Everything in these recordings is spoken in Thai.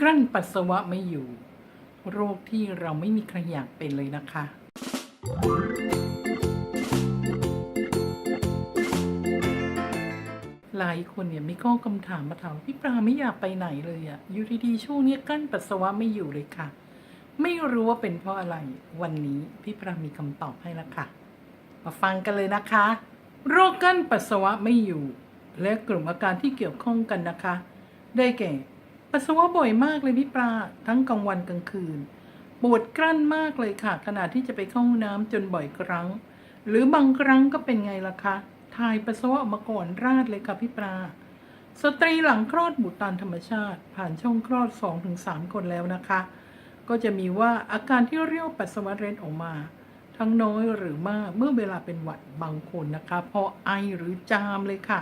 กลั้นปัสสาวะไม่อยู่ โรคที่เราไม่มีใครอยากเป็นเลยนะคะ หลายคนเนี่ยมีข้อคำถามมาถามพี่ปลาไม่อยากไปไหนเลยอะอยู่ดีๆช่วงนี้กลั้นปัสสาวะไม่อยู่เลยค่ะ ไม่รู้ว่าเป็นเพราะอะไร วันนี้พี่ปลามีคำตอบให้แล้วค่ะ มาฟังกันเลยนะคะ โรคกลั้นปัสสาวะไม่อยู่ และกลุ่มอาการที่เกี่ยวข้องกันนะคะ ได้แก่ ปัสสาวะบ่อยมากเลยพี่ปลาทั้งกลางวันกลางคืน ปวดกลั้นมากเลยค่ะ ขณะที่จะไปเข้าห้องน้ำจนบ่อยครั้ง หรือบางครั้งก็เป็นไงล่ะคะถ่ายปัสสาวะมาก่อนราดเลยค่ะพี่ปลาสตรีหลังคลอดบุตรตามธรรมชาติ ผ่านช่องคลอด 2-3 คนแล้วนะคะ ก็จะมีว่าอาการที่เรียกปัสสาวะเร็ดออกมา ทั้งน้อยหรือมากเมื่อเวลาเป็นหวัดบางคนนะคะเพราะไอหรือจามเลยค่ะ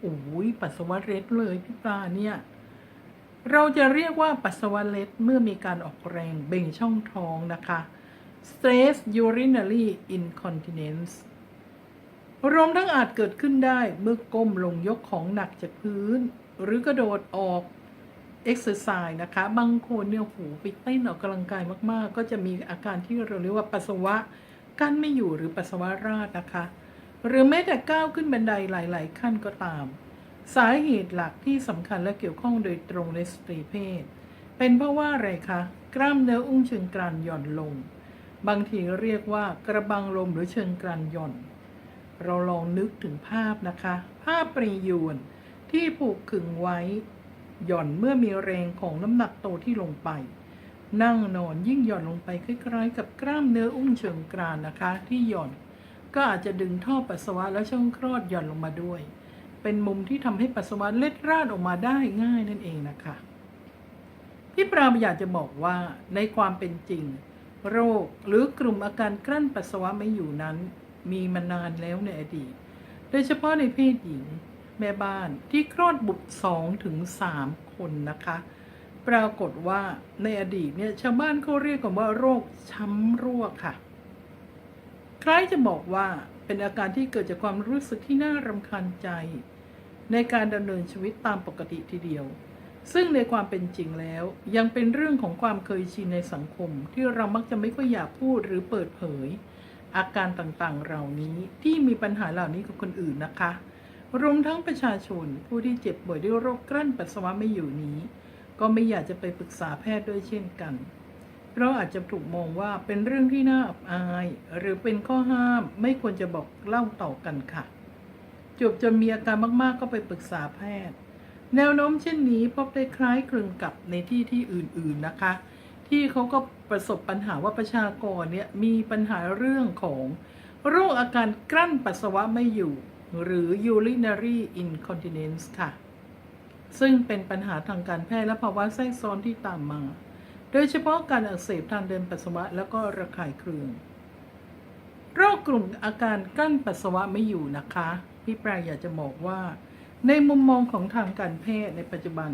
โอ้ยปัสสาวะเร็ดเลยพี่ปลาเนี่ย เราจะเรียกว่าปัสสาวะเล็ดเมื่อมีการออกแรงเบ่งช่องท้องนะคะ stress urinary incontinence รวมทั้งอาจเกิดขึ้นได้เมื่อก้มลงยกของหนักจากพื้น หรือกระโดดออก exercise นะคะ บางคนเนี่ยหูไปเต้นออกกำลังกายมาก ๆ ก็จะมีอาการที่เราเรียกว่าปัสสาวะกั้นไม่อยู่หรือปัสสาวะราดนะคะ หรือแม้แต่ก้าวขึ้นบันไดหลาย ๆ ขั้นก็ตาม สาเหตุหลักที่สำคัญและเกี่ยวข้องโดยตรงในสตรีเพศ เป็นเพราะว่าอะไรคะ กล้ามเนื้ออุ้งเชิงกรานหย่อนลง บางทีเรียกว่ากระบังลมหรือเชิงกรานหย่อน เราลองนึกถึงภาพนะคะ ภาพปรียวนที่ผูกขึงไว้ หย่อนเมื่อมีแรงของน้ำหนักโตที่ลงไป นั่งนอนยิ่งหย่อนลงไปคล้ายๆ กับกล้ามเนื้ออุ้งเชิงกรานนะคะ ที่หย่อน ก็อาจจะดึงท่อปัสสาวะและช่องคลอดหย่อนลงมาด้วย เป็นมุมที่ทำให้ปัสสาวะเล็ดราดออกมาได้ง่ายนั่นเองนะคะ พี่ปรามอยากจะบอกว่าในความเป็นจริง โรคหรือกลุ่มอาการกลั้นปัสสาวะไม่อยู่นั้น มีมานานแล้วในอดีต โดยเฉพาะในเพศหญิง แม่บ้านที่คลอดบุตรสองถึงสามคนนะคะ ปรากฏว่าในอดีตเนี่ยชาวบ้านเขาเรียกกันว่าโรคช้ำรั่วค่ะ คล้ายจะบอกว่าเป็นอาการที่เกิดจากความรู้สึกที่น่ารำคาญใจ ในการดำเนินชีวิตตามปกติทีเดียว ซึ่งในความเป็นจริงแล้ว ยังเป็นเรื่องของความเคยชินในสังคม ที่เรามักจะไม่ค่อยอยากพูดหรือเปิดเผย อาการต่างๆเหล่านี้ที่มีปัญหาเหล่านี้กับคนอื่นนะคะ รวมทั้งประชาชนผู้ที่เจ็บป่วยด้วยโรคกลั้นปัสสาวะไม่อยู่นี้ ก็ไม่อยากจะไปปรึกษาแพทย์ด้วยเช่นกันเพราะอาจจะถูกมองว่าเป็นเรื่องที่น่าอับอาย หรือเป็นข้อห้ามไม่ควรจะบอกเล่าต่อกันค่ะ จบจนมีอาการมากๆ ก็ไปปรึกษาแพทย์ แนวโน้มเช่นนี้พบได้คล้ายคลึงกับในที่ที่อื่นๆนะคะ ที่เขาก็ประสบปัญหาว่าประชากรเนี่ยมีปัญหาเรื่องของโรคอาการกลั้นปัสสาวะไม่อยู่ หรือ urinary incontinence ค่ะ ซึ่งเป็นปัญหาทางการแพทย์และภาวะแทรกซ้อนที่ตามมา โดยเฉพาะการอักเสบทางเดินปัสสาวะแล้วก็ระคายเคือง โรคกลุ่มอาการกลั้นปัสสาวะไม่อยู่นะคะ พี่แปรอยากจะบอกว่า ในมุมมองของทางการแพทย์ในปัจจุบัน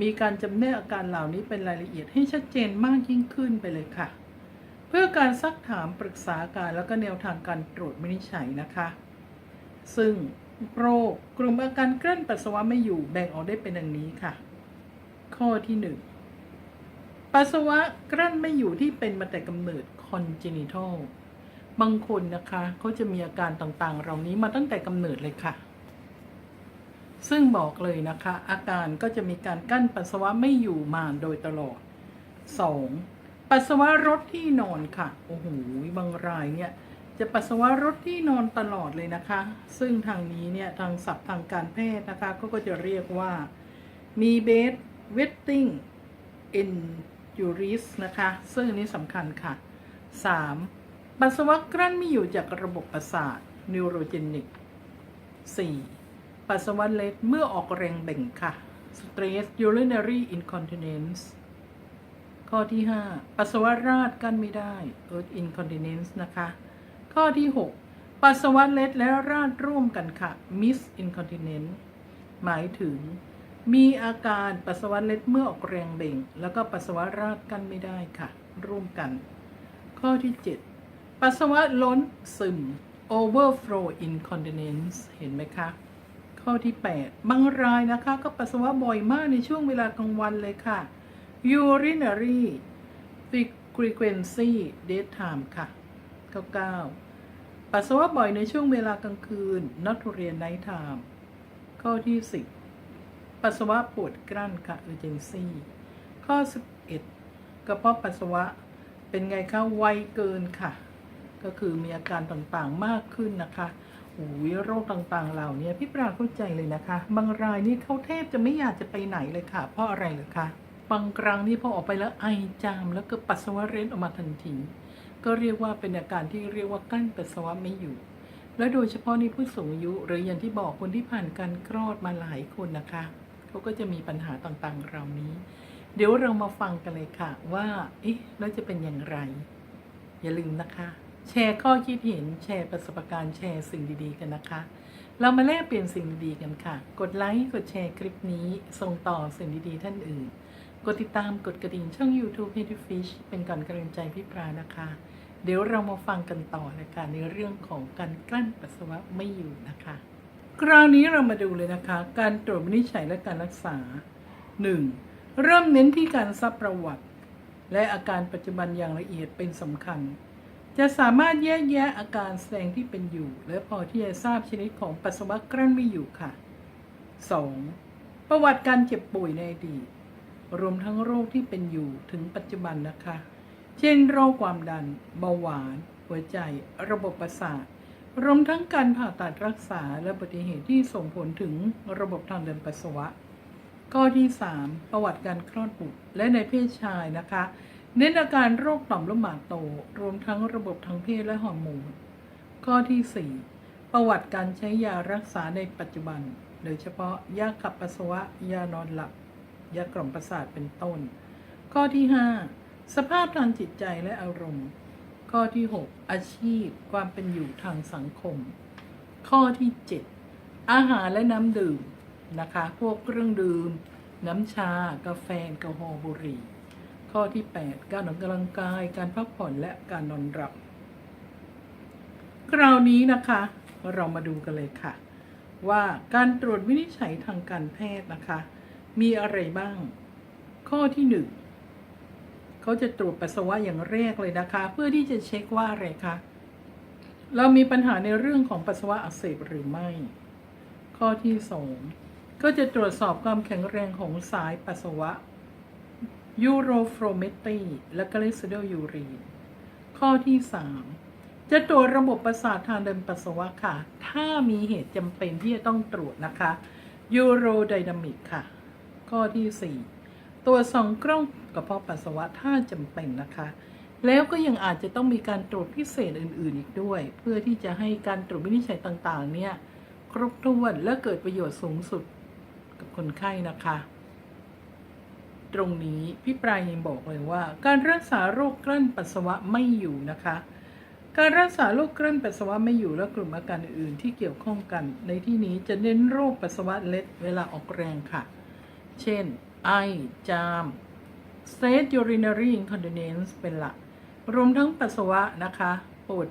มีการจำแนกอาการเหล่านี้เป็นรายละเอียดให้ชัดเจนมากยิ่งขึ้นไปเลยค่ะ เพื่อการซักถามปรึกษาการแล้วก็แนวทางการตรวจวินิจฉัยนะคะ ซึ่งโรคกลุ่มอาการกลั้นปัสสาวะไม่อยู่แบ่งออกได้เป็นดังนี้ค่ะ ข้อที่หนึ่งปัสสาวะกลั้นไม่อยู่ที่เป็นมาแต่กำเนิด congenital บางคนนะคะเขาจะมีอาการต่างๆ เหล่านี้มาตั้งแต่กำเนิดเลยค่ะ ซึ่งบอกเลยนะคะ อาการก็จะมีการกั้นปัสสาวะไม่อยู่มาโดยตลอด 2. ปัสสาวะรถที่นอนค่ะ โอ้โหบางรายเนี่ยจะปัสสาวะรถที่นอนตลอดเลยนะคะ ซึ่งทางนี้เนี่ยทางศัพท์ทางการแพทย์นะคะก็ก็จะเรียกว่ามีเบสเวตติ้ง injuries นะคะ ซึ่งอันนี้สำคัญค่ะ 3. ปัสสาวะกลั้นไม่อยู่จากระบบประสาท neurogenic 4. ปัสสาวะเล็ดเมื่อออกแรงเบ่งค่ะ stress urinary incontinence ข้อที่ 5 ปัสสาวะราดกั้นไม่ได้ earth incontinence นะคะ ข้อที่ 6 ปัสสาวะเล็ดและราดร่วมกันค่ะ miss incontinence หมายถึง มีอาการปัสสาวะเล็ดเมื่อออกแรงเบ่ง แล้วก็ปัสสาวะราดกั้นไม่ได้ค่ะ ร่วมกัน ข้อที่ 7 ปัสสาวะล้นซึม overflow incontinence เห็นไหมคะ ข้อที่ 8 บางรายนะคะ ก็ปัสสาวะบ่อยมากในช่วงเวลากลางวันเลยค่ะ urinary frequency daytime ค่ะ99ปัสสาวะบ่อยในช่วงเวลากลางคืน not to real night time ข้อที่ 10 ปัสสาวะปวดกลั้นค่ะ urgency ข้อ 11 กระเพาะปัสสาวะเป็นไงคะไวเกินค่ะ ก็คือมีอาการต่างๆมากขึ้นนะคะโอ้ยโรคต่างๆ เหล่านี้พี่ปราเข้าใจเลยนะคะ บางรายนี่เขาแทบจะไม่อยากจะไปไหนเลยค่ะ เพราะอะไรเหรอคะบางครั้งนี่พอออกไปแล้วไอจามแล้วก็ปัสสาวะเร้นออกมาทันทีก็เรียกว่าเป็นอาการที่เรียกว่ากั้นปัสสาวะไม่อยู่ และโดยเฉพาะในผู้สูงอายุหรืออย่างที่บอกคนที่ผ่านการคลอดมาหลายคนนะคะเขาก็จะมีปัญหาต่างๆเหล่านี้ เดี๋ยวเรามาฟังกันเลยค่ะว่าเอ๊ะแล้วจะเป็นอย่างไร อย่าลืมนะคะ แชร์ข้อคิดเห็น แชร์ประสบการณ์แชร์สิ่งดีๆกันนะคะ เรามาแลกเปลี่ยนสิ่งดีๆกันค่ะ กดไลค์กดแชร์คลิปนี้ ส่งต่อสิ่งดีๆท่านอื่น กดติดตามกดกระดิ่งช่อง YouTube h e a d Fish เป็นการกำลังใจพี่ปรานะคะ เดี๋ยวเรามาฟังกันต่อนะคะในเรื่องของการกลั้นปัสสาวะไม่อยู่นะคะ คราวนี้เรามาดูเลยนะคะ การตรวจวินิจฉัยและการรักษา 1. เริ่มเน้นที่การซักประวัติ และอาการปัจจุบันอย่างละเอียดเป็นสำคัญ จะสามารถแยกแยะอาการแสดงที่เป็นอยู่ และพอที่จะทราบชนิดของปัสสาวะกลั้นไม่อยู่ค่ะ 2. ประวัติการเจ็บป่วยในอดีตรวมทั้งโรคที่เป็นอยู่ถึงปัจจุบันนะคะ เช่น โรคความดัน เบาหวาน หัวใจ ระบบประสาท รวมทั้งการผ่าตัดรักษาและอุบัติเหตุที่ส่งผลถึงระบบทางเดินปัสสาวะ ข้อที่ 3 ประวัติการคลอดบุตรและในเพศชายนะคะ เน้นอาการโรคต่อมลูกหมากโต รวมทั้งระบบทางเพศและฮอร์โมน ข้อที่ 4 ประวัติการใช้ยารักษาในปัจจุบัน โดยเฉพาะยาขับปัสสาวะ ยานอนหลับ ยากล่อมประสาทเป็นต้น ข้อที่ 5 สภาพทางจิตใจและอารมณ์ ข้อที่ 6 อาชีพ ความเป็นอยู่ทางสังคม ข้อที่ 7 อาหารและน้ำดื่มนะคะ พวกเครื่องดื่ม น้ำชา กาแฟแอลกอฮอล์บุหรี่ ข้อที่ 8 การออกกำลังกาย การพักผ่อนและการนอนหลับ คราวนี้นะคะ เรามาดูกันเลยค่ะ ว่าการตรวจวินิจฉัยทางการแพทย์นะคะ มีอะไรบ้าง ข้อที่หนึ่งเขาจะตรวจปัสสาวะอย่างแรกเลยนะคะ เพื่อที่จะเช็คว่าอะไรคะเรามีปัญหาในเรื่องของปัสสาวะอักเสบหรือไม่ ข้อที่สองก็จะตรวจสอบความแข็งแรงของสายปัสสาวะ ยูโรโฟรเมตรีและกลิซิโดยูรีน ข้อที่สามจะตรวจระบบประสาททางเดินปัสสาวะค่ะ ถ้ามีเหตุจำเป็นที่จะต้องตรวจนะคะยูโรไดนามิกค่ะ ข้อที่ 4 ตัวจสองกล้องกระเพาะปัสสาวะถ้าจำเป็นนะคะ แล้วก็ยังอาจจะต้องมีการตรวจพิเศษอื่น ๆ อีกด้วย เพื่อที่จะให้การตรวจวินิจฉัยต่าง ๆ เนี่ยครบถ้วนและเกิดประโยชน์สูงสุดกับคนไข้นะคะ ตรงนี้พี่ปลายยังบอกเลยว่า การรักษาโรคกลั้นปัสสาวะไม่อยู่นะคะ การรักษาโรคกลั้นปัสสาวะไม่อยู่และกลุ่มอาการอื่นที่เกี่ยวข้องกัน ในที่นี้จะเน้นโรคปัสสาวะเล็ดเวลาออกแรงค่ะ เช่น ไอ จาม state urinary incontinence เป็นหลัก รวมทั้งปัสสาวะนะคะปวด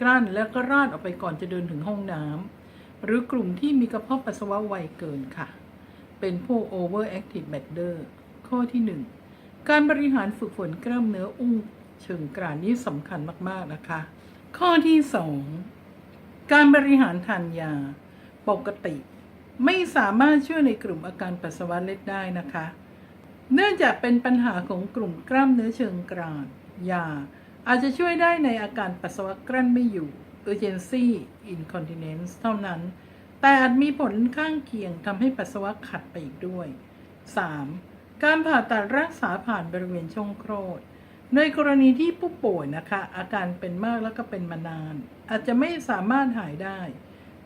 กลั้นแล้วก็ราดออกไปก่อนจะเดินถึงห้องน้ำหรือกลุ่มที่มีกระเพาะปัสสาวะไวเกินค่ะ เป็นพวก overactive bladder ข้อที่ 1 การบริหารฝึกฝนกล้ามเนื้ออุ้งเชิงกรานนี้สำคัญมาก ๆ นะคะ ข้อที่ 2 การบริหารทานยา ปกติไม่สามารถช่วยในกลุ่มอาการปัสสาวะเล็ดได้นะคะ เนื่องจากเป็นปัญหาของกลุ่มกล้ามเนื้อเชิงกรานยา อาจจะช่วยได้ในอาการปัสสาวะกลั้นไม่อยู่ urgency incontinence เท่านั้น แต่อาจมีผลข้างเคียงทำให้ปัสสาวะขัดไปอีกด้วย 3. การผ่าตัดรักษาผ่านบริเวณช่องคลอดในกรณีที่ผู้ป่วยนะคะ อาการเป็นมากแล้วก็เป็นมานาน อาจจะไม่สามารถหายได้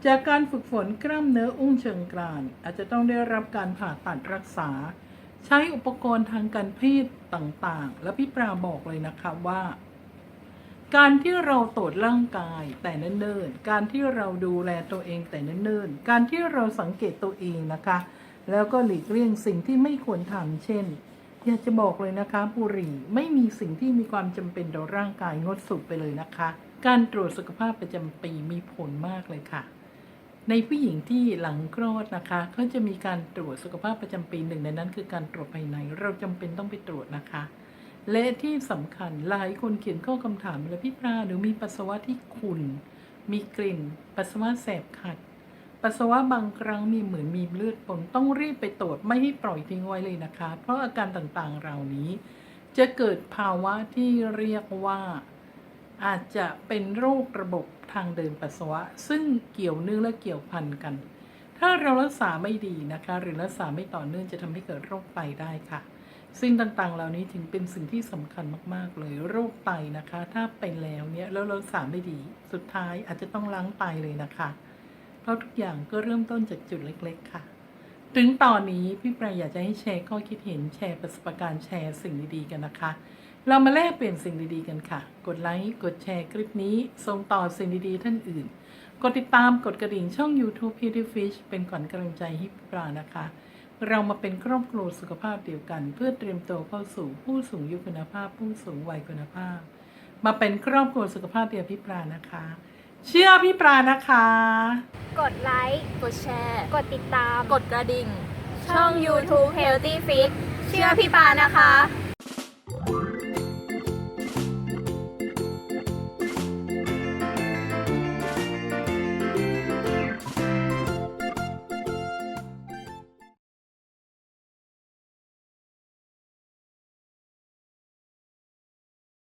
จากการฝึกฝนกล้ามเนื้ออุ้งเชิงกราน อาจจะต้องได้รับการผ่าตัดรักษา ใช้อุปกรณ์ทางการแพทย์ต่างๆ และพี่ปราบอกเลยนะคะว่า การที่เราตรวจร่างกายแต่เนิ่นๆการที่เราดูแลตัวเองแต่เนิ่นๆการที่เราสังเกตตัวเองนะคะ แล้วก็หลีกเลี่ยงสิ่งที่ไม่ควรทำเช่น อยากจะบอกเลยนะคะบุหรี่ไม่มีสิ่งที่มีความจำเป็นต่อร่างกายงดสูบไปเลยนะคะ การตรวจสุขภาพประจำปีมีผลมากเลยค่ะ ในผู้หญิงที่หลังคลอดนะคะเขาจะมีการตรวจสุขภาพประจำปีหนึ่งในนั้นคือการตรวจภายในเราจำเป็นต้องไปตรวจนะคะ และที่สำคัญหลายคนเขียนข้อคำถามมาเลยพี่ปลาหนูมีปัสสาวะที่ขุ่นมีกลิ่น ปัสสาวะแสบขัด ปัสสาวะบางครั้งมีเหมือนมีเลือดปนต้องรีบไปตรวจไม่ให้ปล่อยทิ้งไว้เลยนะคะ เพราะอาการต่างๆเหล่านี้ จะเกิดภาวะที่เรียกว่า อาจจะเป็นโรคระบบทางเดินปัสสาวะ ซึ่งเกี่ยวเนื่องและเกี่ยวพันกัน ถ้าเรารักษาไม่ดีนะคะ หรือรักษาไม่ต่อเนื่องจะทำให้เกิดโรคไตได้ค่ะสิ่งต่างๆ เหล่านี้ถึงเป็นสิ่งที่สำคัญมากๆ เลยโรคไตนะคะ ถ้าเป็นแล้วเนี่ยแล้วรักษาไม่ดี สุดท้ายอาจจะต้องล้างไตเลยนะคะ ราะทุกอย่างก็เริ่มต้นจากจุดเล็ก ๆ ค่ะ ถึงตอนนี้พี่ปรายอยากจะให้แชร์ข้อคิดเห็นแชร์ประสบการณ์แชร์สิ่งดีๆกันนะคะ เรามาแลกเปลี่ยนสิ่งดีๆกันค่ะ กดไลค์กดแชร์คลิปนี้ส่งต่อสิ่งดีๆท่านอื่น กดติดตามกดกระดิ่งช่อง YouTube Beauty Fish เป็นขวัญกำลังใจให้พี่ปลานะคะ เรามาเป็นครอบครัวสุขภาพเดียวกัน เพื่อเตรียมตัวเข้าสู่ผู้สูงอายุคุณภาพ ผู้สูงวัยคุณภาพ มาเป็นครอบครัวสุขภาพเดียวพี่ปลานะคะ เชื่อพี่ปลานะคะ กดไลค์ กดแชร์ กดติดตาม กดกระดิ่ง ช่อง YouTube Healthy Fit เชื่อพี่ปานะคะ